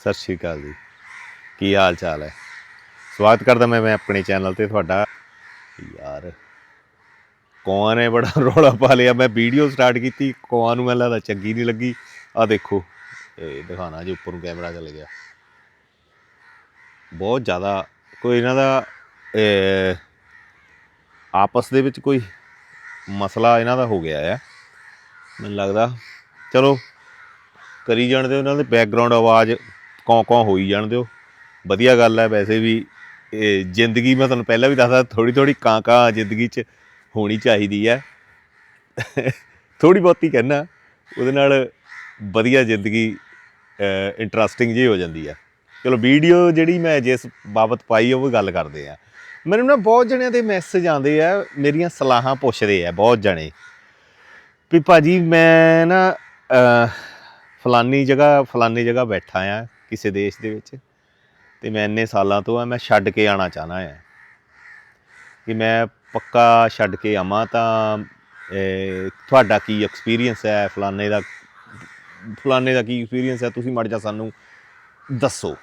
ਸਤਿ ਸ਼੍ਰੀ ਅਕਾਲ ਜੀ। ਕੀ ਹਾਲ ਚਾਲ ਹੈ? ਸਵਾਗਤ ਕਰਦਾ ਮੈਂ ਮੈਂ ਆਪਣੇ ਚੈਨਲ ਤੇ ਤੁਹਾਡਾ। ਯਾਰ ਕੌਣ ਨੇ ਬੜਾ ਰੌਲਾ ਪਾ ਲਿਆ। ਮੈਂ ਵੀਡੀਓ ਸਟਾਰਟ ਕੀਤੀ ਕੌਣ ਨੂੰ ਮੈਨੂੰ ਲੱਗਦਾ ਚੰਗੀ ਨਹੀਂ ਲੱਗੀ। ਆ ਦੇਖੋ, ਇਹ ਦਿਖਾਣਾ ਜੀ, ਉੱਪਰ ਨੂੰ ਕੈਮਰਾ ਚੱਲ ਗਿਆ। ਬਹੁਤ ਜ਼ਿਆਦਾ, ਕੋਈ ਇਹਨਾਂ ਦਾ ਆਪਸ ਦੇ ਵਿੱਚ ਕੋਈ ਮਸਲਾ ਇਹਨਾਂ ਦਾ ਹੋ ਗਿਆ ਆ। ਮੈਨੂੰ ਲੱਗਦਾ, ਚਲੋ, ਕਰੀ ਜਾਣ ਦਿਓ ਇਹਨਾਂ ਦੇ ਬੈਕਗ੍ਰਾਉਂਡ ਆਵਾਜ਼। ਕੌਂ ਕੌਂ ਹੋਈ ਜਾਣ ਦਿਓ। ਵਧੀਆ ਗੱਲ ਹੈ ਵੈਸੇ ਵੀ, ਇਹ ਜ਼ਿੰਦਗੀ ਮੈਂ ਤੁਹਾਨੂੰ ਪਹਿਲਾਂ ਵੀ ਦੱਸਦਾ ਥੋੜੀ ਥੋੜੀ ਕਾਂ ਕਾਂ ਜ਼ਿੰਦਗੀ 'ਚ ਹੋਣੀ ਚਾਹੀਦੀ ਹੈ। ਥੋੜੀ ਬਹੁਤੀ ਕਹਿਣਾ ਉਹਦੇ ਨਾਲ ਵਧੀਆ ਜ਼ਿੰਦਗੀ ਇੰਟਰਸਟਿੰਗ ਜੀ ਹੋ ਜਾਂਦੀ ਆ ਚਲੋ ਵੀਡੀਓ ਜਿਹੜੀ ਮੈਂ ਜਿਸ ਬਾਬਤ ਪਾਈ ਉਹ ਗੱਲ ਕਰਦੇ ਆ। ਮੈਨੂੰ ਨਾ ਬਹੁਤ ਜਣਿਆਂ ਦੇ ਮੈਸੇਜ ਆਉਂਦੇ ਆ, ਮੇਰੀਆਂ ਸਲਾਹਾਂ ਪੁੱਛਦੇ ਆ ਬਹੁਤ ਜਣੇ। ਵੀ ਭਾਜੀ ਮੈਂ ਨਾ ਫਲਾਨੀ ਜਗ੍ਹਾ ਫਲਾਨੀ ਜਗ੍ਹਾ ਬੈਠਾ ਆ। ਕਿਸੇ ਦੇਸ਼ ਦੇ ਵਿੱਚ। ਤੇ ਮੈਂ ਇੰਨੇ ਸਾਲਾਂ ਤੋਂ ਆ, ਮੈਂ ਛੱਡ ਕੇ ਆਣਾ ਚਾਹਨਾ ਆ। ਕਿ ਮੈਂ ਪੱਕਾ ਛੱਡ ਕੇ ਆਵਾਂ ਤਾਂ ਤੁਹਾਡਾ ਕੀ ਐਕਸਪੀਰੀਅੰਸ ਹੈ? ਫਲਾਨੇ ਦਾ ਫਲਾਨੇ ਦਾ ਕੀ ਐਕਸਪੀਰੀਅੰਸ ਹੈ? ਤੁਸੀਂ ਮੜ ਜਾ ਸਾਨੂੰ ਦੱਸੋ।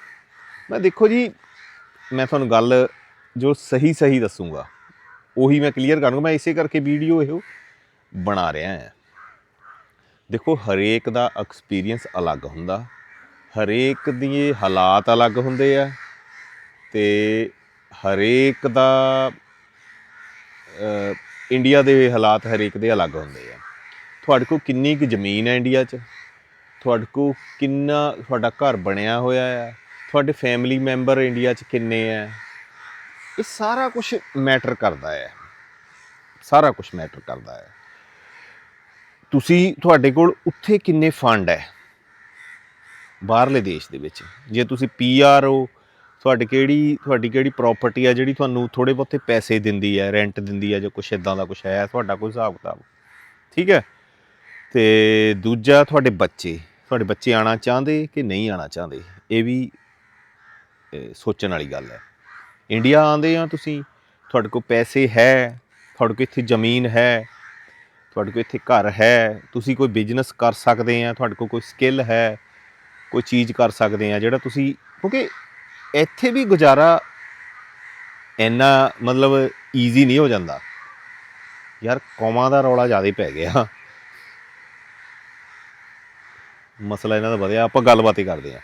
ਮੈਂ ਦੇਖੋ ਜੀ, ਮੈਂ ਤੁਹਾਨੂੰ ਗੱਲ ਜੋ ਸਹੀ ਸਹੀ ਦੱਸੂਗਾ, ਉਹੀ ਮੈਂ ਕਲੀਅਰ ਕਰੂੰਗਾ। ਮੈਂ ਇਸੇ ਕਰਕੇ ਵੀਡੀਓ ਇਹੋ ਬਣਾ ਰਿਹਾ ਹਾਂ ਦੇਖੋ, ਹਰੇਕ ਦਾ ਐਕਸਪੀਰੀਅੰਸ ਅਲੱਗ ਹੁੰਦਾ। ਹਰੇਕ ਦੀ ਹਾਲਾਤ ਅਲੱਗ ਹੁੰਦੇ ਆ ਤੇ ਹਰੇਕ ਦਾ ਇੰਡੀਆ ਦੇ ਹਾਲਾਤ ਹਰੇਕ ਦੇ ਅਲੱਗ ਹੁੰਦੇ ਆ। ਤੁਹਾਡੇ ਕੋਲ ਕਿੰਨੀ ਕੁ ਜ਼ਮੀਨ ਹੈ ਇੰਡੀਆ 'ਚ? ਤੁਹਾਡੇ ਕੋਲ ਕਿੰਨਾ ਤੁਹਾਡਾ ਘਰ ਬਣਿਆ ਹੋਇਆ ਹੈ ਤੁਹਾਡੇ ਫੈਮਿਲੀ ਮੈਂਬਰ ਇੰਡੀਆ 'ਚ ਕਿੰਨੇ ਹੈ ਇਹ ਸਾਰਾ ਕੁਝ ਮੈਟਰ ਕਰਦਾ ਹੈ ਸਾਰਾ ਕੁਝ ਮੈਟਰ ਕਰਦਾ ਹੈ ਤੁਸੀਂ ਤੁਹਾਡੇ ਕੋਲ ਉੱਥੇ ਕਿੰਨੇ ਫੰਡ ਹੈ ਬਾਹਰਲੇ ਦੇਸ਼ ਦੇ ਵਿੱਚ। ਜੇ ਤੁਸੀਂ ਪੀਆਰ ਹੋ, ਤੁਹਾਡੀ ਕਿਹੜੀ ਤੁਹਾਡੀ ਕਿਹੜੀ ਪ੍ਰਾਪਰਟੀ ਆ ਜਿਹੜੀ ਤੁਹਾਨੂੰ ਥੋੜੇ ਬਹੁਤੇ ਪੈਸੇ ਦਿੰਦੀ ਹੈ ਰੈਂਟ ਦਿੰਦੀ ਹੈ ਜਾਂ ਕੁਛ ਇਦਾਂ ਦਾ ਕੁਛ ਹੈ, ਤੁਹਾਡਾ ਕੋਈ ਹਿਸਾਬ ਕਿਤਾਬ। ਠੀਕ ਹੈ? ਤੇ ਦੂਜਾ ਤੁਹਾਡੇ ਬੱਚੇ। ਤੁਹਾਡੇ ਬੱਚੇ ਆਣਾ ਚਾਹੁੰਦੇ ਕਿ ਨਹੀਂ ਆਣਾ ਚਾਹੁੰਦੇ? ਇਹ ਵੀ ਸੋਚਣ ਵਾਲੀ ਗੱਲ ਹੈ। ਇੰਡੀਆ ਆਉਂਦੇ ਆ ਤੁਸੀਂ, ਤੁਹਾਡੇ ਕੋਲ ਪੈਸੇ ਹੈ, ਤੁਹਾਡੇ ਕੋਲ ਇੱਥੇ ਜ਼ਮੀਨ ਹੈ, ਤੁਹਾਡੇ ਕੋਲ ਇੱਥੇ ਘਰ ਹੈ, ਤੁਸੀਂ ਕੋਈ ਬਿਜ਼ਨਸ ਕਰ ਸਕਦੇ ਆ, ਤੁਹਾਡੇ ਕੋਲ ਕੋਈ ਸਕਿੱਲ ਹੈ ਕੋਈ ਚੀਜ਼ ਕਰ ਸਕਦੇ ਆ, ਜਿਹੜਾ ਤੁਸੀਂ, ਕਿਉਂਕਿ ਇੱਥੇ ਵੀ ਗੁਜ਼ਾਰਾ ਇੰਨਾ ਮਤਲਬ ਈਜ਼ੀ ਨਹੀਂ ਹੋ ਜਾਂਦਾ। ਯਾਰ, ਕੌਮਾਂ ਦਾ ਰੌਲਾ ਜ਼ਿਆਦਾ ਪੈ ਗਿਆ। ਮਸਲਾ ਇਹਨਾਂ ਦਾ ਵਧਿਆ, ਆਪਾਂ ਗੱਲਬਾਤ ਹੀ ਕਰਦੇ ਆ।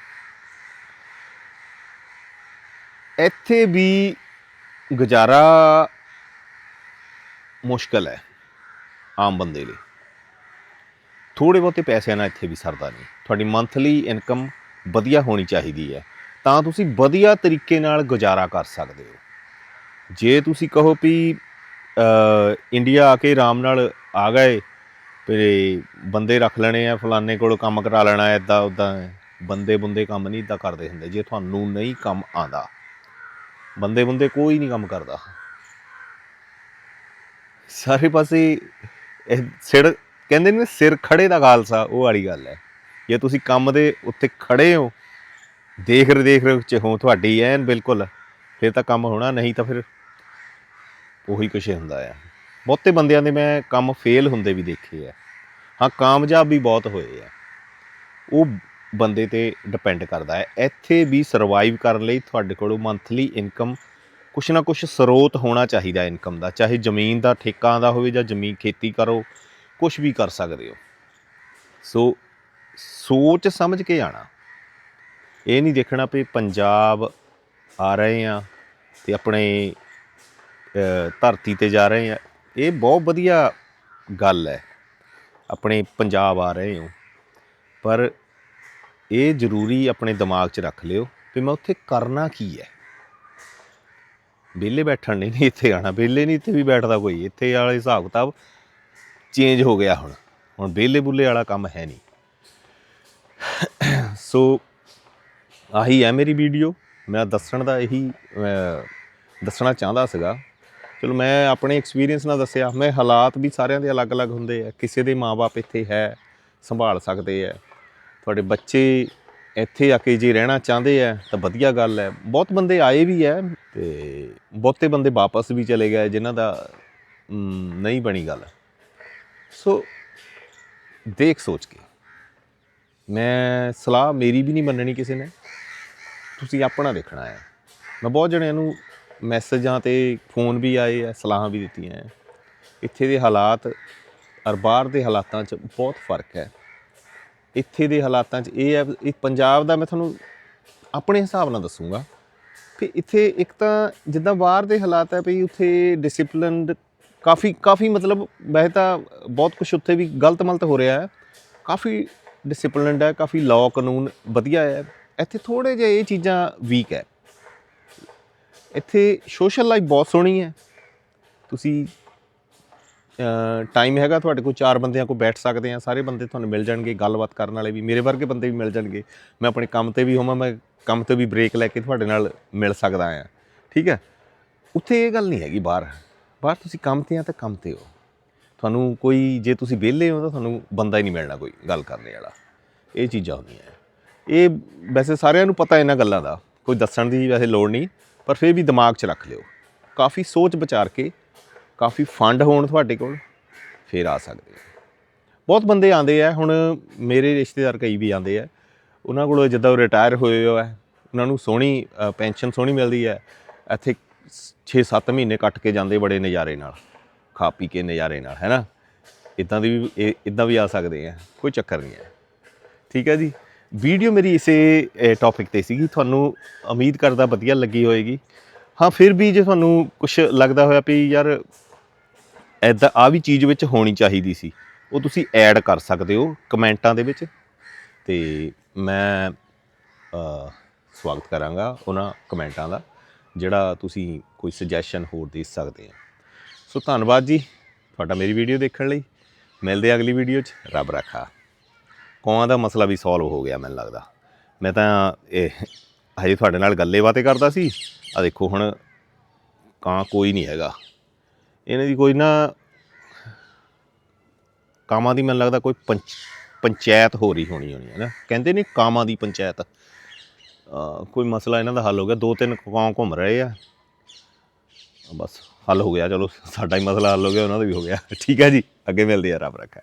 ਇੱਥੇ ਵੀ ਗੁਜ਼ਾਰਾ ਮੁਸ਼ਕਲ ਹੈ, ਆਮ ਬੰਦੇ ਲਈ। ਥੋੜੇ ਬਹੁਤੇ ਪੈਸਿਆਂ ਨਾਲ ਇੱਥੇ ਵੀ ਸਰਦਾ ਨਹੀਂ। ਤੁਹਾਡੀ ਮੰਥਲੀ ਇਨਕਮ ਵਧੀਆ ਹੋਣੀ ਚਾਹੀਦੀ ਹੈ। ਤਾਂ ਤੁਸੀਂ ਵਧੀਆ ਤਰੀਕੇ ਨਾਲ ਗੁਜ਼ਾਰਾ ਕਰ ਸਕਦੇ ਹੋ। ਜੇ ਤੁਸੀਂ ਕਹੋ ਵੀ ਇੰਡੀਆ ਆ ਕੇ ਆਰਾਮ ਨਾਲ ਆ ਗਏ, ਤੇ ਬੰਦੇ ਰੱਖ ਲੈਣੇ ਆ, ਫਲਾਣੇ ਕੋਲ ਕੰਮ ਕਰਾ ਲੈਣਾ ਐਦਾਂ ਉਦਾਂ ਬੰਦੇ ਬੰਦੇ ਕੰਮ ਨਹੀਂ ਇਦਾਂ ਕਰਦੇ ਹੁੰਦੇ, ਜੇ ਤੁਹਾਨੂੰ ਨਹੀਂ ਕੰਮ ਆਂਦਾ ਬੰਦੇ ਬੰਦੇ ਕੋਈ ਨਹੀਂ ਕੰਮ ਕਰਦਾ। ਸਾਰੇ ਪਾਸੇ ਇਹ ਸਿਰ ਕਹਿੰਦੇ ਨੇ ਸਿਰ ਖੜੇ ਦਾ ਖਾਲਸਾ, ਉਹ ਵਾਲੀ ਗੱਲ ਹੈ। ਜੇ ਤੁਸੀਂ ਕੰਮ ਦੇ ਉੱਤੇ ਖੜੇ ਹੋ ਦੇਖ ਰਹੇ ਦੇਖ ਰਹੇ ਚ ਹੋ ਤੁਹਾਡੀ ਐਨ ਬਿਲਕੁਲ, ਫਿਰ ਤਾਂ ਕੰਮ ਹੋਣਾ, ਨਹੀਂ ਤਾਂ ਫਿਰ ਉਹੀ ਕੁਛ ਹੁੰਦਾ ਆ। ਬਹੁਤੇ ਬੰਦਿਆਂ ਦੇ ਮੈਂ ਕੰਮ ਫੇਲ ਹੁੰਦੇ ਵੀ ਦੇਖੇ ਆ। ਹਾਂ, ਕਾਮਯਾਬ ਵੀ ਬਹੁਤ ਹੋਏ ਆ। ਉਹ ਬੰਦੇ ਤੇ ਡਿਪੈਂਡ ਕਰਦਾ ਹੈ। ਇੱਥੇ ਵੀ ਸਰਵਾਈਵ ਕਰਨ ਲਈ ਤੁਹਾਡੇ ਕੋਲੋਂ ਮੰਥਲੀ ਇਨਕਮ ਕੁਛ ਨਾ ਕੁਛ ਸਰੋਤ ਹੋਣਾ ਚਾਹੀਦਾ ਇਨਕਮ ਦਾ। ਚਾਹੇ ਜ਼ਮੀਨ ਦਾ, ਠੇਕਾ ਦਾ ਹੋਵੇ ਜਾਂ ਜ਼ਮੀਨ ਖੇਤੀ ਕਰੋ ਕੁਛ ਵੀ ਕਰ ਸਕਦੇ ਹੋ। ਸੋ ਸੋਚ ਸਮਝ ਕੇ ਆਣਾ ਇਹ ਨਹੀਂ ਦੇਖਣਾ ਵੀ ਪੰਜਾਬ ਆ ਰਹੇ ਆ ਤੇ ਆਪਣੇ ਧਰਤੀ ਤੇ ਜਾ ਰਹੇ ਆ ਇਹ ਬਹੁਤ ਵਧੀਆ ਗੱਲ ਹੈ। ਆਪਣੇ ਪੰਜਾਬ ਆ ਰਹੇ ਹੋ। ਪਰ ਇਹ ਜ਼ਰੂਰੀ ਆਪਣੇ ਦਿਮਾਗ 'ਚ ਰੱਖ ਲਿਓ ਵੀ ਮੈਂ ਉੱਥੇ ਕਰਨਾ ਕੀ ਹੈ। ਵਿਹਲੇ ਬੈਠਣ ਨਹੀਂ ਨਹੀਂ ਇੱਥੇ ਆਣਾ ਵਿਹਲੇ ਨਹੀਂ ਇੱਥੇ ਵੀ ਬੈਠਦਾ ਕੋਈ। ਇੱਥੇ ਵਾਲੇ ਹਿਸਾਬ ਕਿਤਾਬ ਚੇਂਜ ਹੋ ਗਿਆ ਹੁਣ। ਹੁਣ ਵਿਹਲੇ ਬੁੱਲੇ ਵਾਲਾ ਕੰਮ ਹੈ ਨਹੀਂ। ਸੋ ਆਹੀ ਹੈ ਮੇਰੀ ਵੀਡੀਓ ਮੈਂ ਦੱਸਣ ਦਾ ਇਹੀ ਦੱਸਣਾ ਚਾਹੁੰਦਾ ਸੀਗਾ। ਚਲੋ ਮੈਂ ਆਪਣੇ ਐਕਸਪੀਰੀਅੰਸ ਨਾਲ ਦੱਸਿਆ। ਮੈਂ ਹਾਲਾਤ ਵੀ ਸਾਰਿਆਂ ਦੇ ਅਲੱਗ-ਅਲੱਗ ਹੁੰਦੇ ਆ। ਕਿਸੇ ਦੇ ਮਾਪੇ ਇੱਥੇ ਹੈ, ਸੰਭਾਲ ਸਕਦੇ ਆ। ਤੁਹਾਡੇ ਬੱਚੇ ਇੱਥੇ ਆ ਕੇ ਜੇ ਰਹਿਣਾ ਚਾਹੁੰਦੇ ਆ, ਤਾਂ ਵਧੀਆ ਗੱਲ ਹੈ। ਬਹੁਤ ਬੰਦੇ ਆਏ ਵੀ ਹੈ ਤੇ ਬਹੁਤੇ ਬੰਦੇ ਵਾਪਸ ਵੀ ਚਲੇ ਗਏ, ਜਿਨ੍ਹਾਂ ਦਾ ਨਹੀਂ ਬਣੀ ਗੱਲ। ਸੋ ਦੇਖ ਸੋਚ ਕੇ। ਮੈਂ ਸਲਾਹ ਮੇਰੀ ਵੀ ਨਹੀਂ ਮੰਨਣੀ ਕਿਸੇ ਨੇ। ਤੁਸੀਂ ਆਪਣਾ ਦੇਖਣਾ ਹੈ। ਮੈਂ ਬਹੁਤ ਜਣਿਆਂ ਨੂੰ ਮੈਸੇਜਾਂ ਤੇ ਫੋਨ ਵੀ ਆਏ ਆ, ਸਲਾਹਾਂ ਵੀ ਦਿੱਤੀਆਂ ਹੈ ਇੱਥੇ ਦੇ ਹਾਲਾਤ ਔਰ ਬਾਹਰ ਦੇ ਹਾਲਾਤਾਂ 'ਚ ਬਹੁਤ ਫ਼ਰਕ ਹੈ। ਇੱਥੇ ਦੇ ਹਾਲਾਤਾਂ 'ਚ ਇਹ ਹੈ, ਇਹ ਪੰਜਾਬ ਦਾ ਮੈਂ ਤੁਹਾਨੂੰ ਆਪਣੇ ਹਿਸਾਬ ਨਾਲ ਦੱਸੂਗਾ ਕਿ ਇੱਥੇ ਇੱਕ ਤਾਂ ਜਿੱਦਾਂ ਬਾਹਰ ਦੇ ਹਾਲਾਤ ਹੈ ਵੀ ਉੱਥੇ ਡਿਸਪਲਿਨਡ ਕਾਫੀ ਕਾਫੀ ਮਤਲਬ ਵੈਸੇ ਤਾਂ ਬਹੁਤ ਕੁਝ ਉੱਥੇ ਵੀ ਗਲਤ ਮਲਤ ਹੋ ਰਿਹਾ ਹੈ। ਕਾਫੀ ਡਿਸਪਲਿਨਡ ਹੈ, ਕਾਫੀ ਲਾਅ ਕਾਨੂੰਨ ਵਧੀਆ ਹੈ। ਇੱਥੇ ਥੋੜੇ ਜਿਹੇ ਇਹ ਚੀਜ਼ਾਂ ਵੀਕ ਹੈ। ਇੱਥੇ ਸੋਸ਼ਲ ਲਾਈਫ ਬਹੁਤ ਸੋਹਣੀ ਹੈ। ਤੁਸੀਂ ਟਾਈਮ ਹੈਗਾ ਤੁਹਾਡੇ ਕੋਲ, ਚਾਰ ਬੰਦਿਆਂ ਕੋਲ ਬੈਠ ਸਕਦੇ ਆ ਸਾਰੇ ਬੰਦੇ ਤੁਹਾਨੂੰ ਮਿਲ ਜਾਣਗੇ, ਗੱਲਬਾਤ ਕਰਨ ਵਾਲੇ ਵੀ, ਮੇਰੇ ਵਰਗੇ ਬੰਦੇ ਵੀ ਮਿਲ ਜਾਣਗੇ। ਮੈਂ ਆਪਣੇ ਕੰਮ ਤੇ ਵੀ ਹੋਵਾਂ, ਮੈਂ ਕੰਮ ਤੇ ਵੀ ਬ੍ਰੇਕ ਲੈ ਕੇ ਤੁਹਾਡੇ ਨਾਲ ਮਿਲ ਸਕਦਾ ਆ ਠੀਕ ਹੈ? ਉੱਥੇ ਇਹ ਗੱਲ ਨਹੀਂ ਹੈਗੀ ਬਾਹਰ। ਪਰ ਤੁਸੀਂ ਕੰਮ ਤੇ ਆ ਤਾਂ ਕੰਮ ਤੇ ਹੋ। ਤੁਹਾਨੂੰ ਕੋਈ, ਜੇ ਤੁਸੀਂ ਵਿਹਲੇ ਹੋ ਤਾਂ ਤੁਹਾਨੂੰ ਬੰਦਾ ਹੀ ਨਹੀਂ ਮਿਲਣਾ ਕੋਈ ਗੱਲ ਕਰਨ ਵਾਲਾ। ਇਹ ਚੀਜ਼ਾਂ ਹੁੰਦੀਆਂ ਇਹ ਵੈਸੇ ਸਾਰਿਆਂ ਨੂੰ ਪਤਾ ਇਹਨਾਂ ਗੱਲਾਂ ਦਾ। ਕੋਈ ਦੱਸਣ ਦੀ ਵੈਸੇ ਲੋੜ ਨਹੀਂ, ਪਰ ਫਿਰ ਵੀ ਦਿਮਾਗ 'ਚ ਰੱਖ ਲਿਓ। ਕਾਫੀ ਸੋਚ ਵਿਚਾਰ ਕੇ, ਕਾਫੀ ਫੰਡ ਹੋਣ ਤੁਹਾਡੇ ਕੋਲ, ਫਿਰ ਆ ਸਕਦੇ ਆ ਬਹੁਤ ਬੰਦੇ ਆਉਂਦੇ ਆ ਹੁਣ ਮੇਰੇ ਰਿਸ਼ਤੇਦਾਰ ਕਈ ਵੀ ਆਉਂਦੇ ਆ ਉਹਨਾਂ ਕੋਲ ਜਿੱਦਾਂ ਰਿਟਾਇਰ ਹੋਏ ਹੋ ਹੈ ਉਹਨਾਂ ਨੂੰ ਸੋਹਣੀ ਪੈਨਸ਼ਨ ਸੋਹਣੀ ਮਿਲਦੀ ਹੈ ਇੱਥੇ 6-7 ਮਹੀਨੇ ਕੱਟ ਕੇ ਜਾਂਦੇ ਬੜੇ ਨਜ਼ਾਰੇ ਨਾਲ, ਖਾ ਪੀ ਕੇ ਨਜ਼ਾਰੇ ਨਾਲ, ਹੈ ਨਾ? ਇਦਾਂ ਦੀ ਵੀ ਇਦਾਂ ਵੀ ਆ ਸਕਦੇ ਆ, ਕੋਈ ਚੱਕਰ ਨਹੀਂ ਹੈ। ਠੀਕ ਹੈ ਜੀ? ਵੀਡੀਓ ਮੇਰੀ ਇਸੇ ਟੌਪਿਕ ਤੇ ਸੀਗੀ, ਤੁਹਾਨੂੰ ਉਮੀਦ ਕਰਦਾ ਵਧੀਆ ਲੱਗੀ ਹੋਏਗੀ। ਹਾਂ, ਫਿਰ ਵੀ ਜੇ ਤੁਹਾਨੂੰ ਕੁਝ ਲੱਗਦਾ ਹੋਇਆ ਵੀ ਯਾਰ ਐਦਾਂ ਆ ਵੀ ਚੀਜ਼ ਵਿੱਚ ਹੋਣੀ ਚਾਹੀਦੀ ਸੀ, ਉਹ ਤੁਸੀਂ ਐਡ ਕਰ ਸਕਦੇ ਹੋ ਕਮੈਂਟਾਂ ਦੇ ਵਿੱਚ। ਤੇ ਮੈਂ ਸਵਾਗਤ ਕਰਾਂਗਾ ਉਹਨਾਂ ਕਮੈਂਟਾਂ ਦਾ। ਜਿਹੜਾ ਤੁਸੀਂ ਕੋਈ ਸੁਜੈਸ਼ਨ ਹੋਰ ਦੇ ਸਕਦੇ ਆ ਸੋ ਧੰਨਵਾਦ ਜੀ ਤੁਹਾਡਾ ਮੇਰੀ ਵੀਡੀਓ ਦੇਖਣ ਲਈ। ਮਿਲਦੇ ਅਗਲੀ ਵੀਡੀਓ 'ਚ। ਰੱਬ ਰੱਖਾ। ਕੌਆਂ ਦਾ ਮਸਲਾ ਵੀ ਸੋਲਵ ਹੋ ਗਿਆ ਮੈਨੂੰ ਲੱਗਦਾ। ਮੈਂ ਤਾਂ ਇਹ ਹਜੇ ਤੁਹਾਡੇ ਨਾਲ ਗੱਲੇ ਬਾਤੇ ਕਰਦਾ ਸੀ। ਆ ਦੇਖੋ ਹੁਣ ਕਾਂ ਕੋਈ ਨਹੀਂ ਹੈਗਾ। ਇਹਨਾਂ ਦੀ ਕੋਈ ਨਾ ਕਾਮਾਂ ਦੀ ਮੈਨੂੰ ਲੱਗਦਾ ਕੋਈ ਪੰਚ- ਪੰਚਾਇਤ ਹੋ ਰਹੀ ਹੋਣੀ ਹੋਣੀ ਹੈ ਨਾ। ਕਹਿੰਦੇ ਨੇ ਕਾਮਾਂ ਦੀ ਪੰਚਾਇਤ। ਅਹ ਕੋਈ ਮਸਲਾ ਇਹਨਾਂ ਦਾ ਹੱਲ ਹੋ ਗਿਆ, ਦੋ ਤਿੰਨ ਕਾਂ ਘੁੰਮ ਰਹੇ ਆ। ਬਸ ਹੱਲ ਹੋ ਗਿਆ, ਚਲੋ ਸਾਡਾ ਹੀ ਮਸਲਾ ਹੱਲ ਹੋ ਗਿਆ, ਉਹਨਾਂ ਦਾ ਵੀ ਹੋ ਗਿਆ। ਠੀਕ ਹੈ ਜੀ, ਅੱਗੇ ਮਿਲਦੇ ਆ ਰੱਬ ਰੱਖਾ।